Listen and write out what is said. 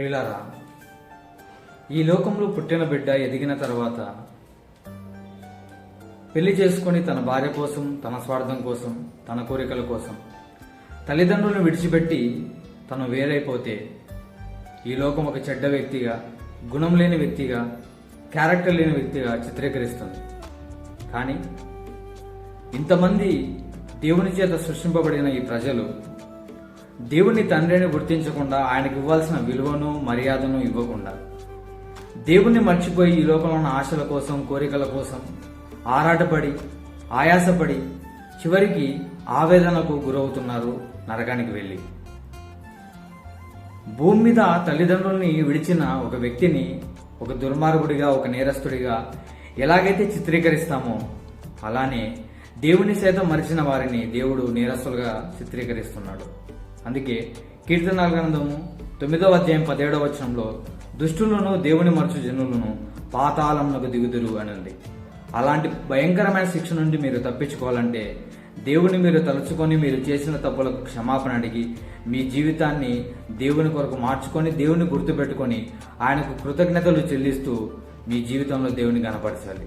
ప్రియులారా ఈ లోకంలో పుట్టిన బిడ్డ ఎదిగిన తర్వాత పెళ్ళి చేసుకొని తన భార్య కోసం తన స్వార్థం కోసం తన కోరికల కోసం తల్లిదండ్రులను విడిచిపెట్టి తను వేరైపోతే ఈ లోకం ఒక చెడ్డ వ్యక్తిగా గుణం లేని వ్యక్తిగా క్యారెక్టర్ లేని వ్యక్తిగా చిత్రీకరిస్తుంది. కానీ ఇంతమంది దేవుని చేత సృష్టింపబడిన ఈ ప్రజలు దేవుని తండ్రిని గుర్తించకుండా ఆయనకు ఇవ్వాల్సిన విలువను మర్యాదను ఇవ్వకుండా. దేవుణ్ణి మర్చిపోయి ఈ లోకంలో ఉన్న ఆశల కోసం కోరికల కోసం ఆరాటపడి ఆయాసపడి చివరికి ఆవేదనకు గురవుతున్నారు నరకానికి వెళ్ళి. భూమి మీద తల్లిదండ్రుల్ని విడిచిన ఒక వ్యక్తిని ఒక దుర్మార్గుడిగా ఒక నేరస్తుడిగా ఎలాగైతే చిత్రీకరిస్తామో అలానే దేవుని సైతం మరిచిన వారిని దేవుడు నేరస్తులుగా చిత్రీకరిస్తున్నాడు. అందుకే కీర్తనాల గ్రంథము తొమ్మిదవ అధ్యాయం పదిహేడవ వచనంలో దుష్టులను దేవుని మరచు జనులను పాతాళంలోకి దిగుదురు అని ఉంది అలాంటి భయంకరమైన శిక్ష నుండి మీరు తప్పించుకోవాలంటే దేవుని మీరు తలుచుకొని మీరు చేసిన తప్పులకు క్షమాపణ అడిగి మీ జీవితాన్ని దేవుని కొరకు మార్చుకొని దేవుని గుర్తుపెట్టుకొని ఆయనకు కృతజ్ఞతలు చెల్లిస్తూ మీ జీవితంలో దేవుని కనపరచాలి.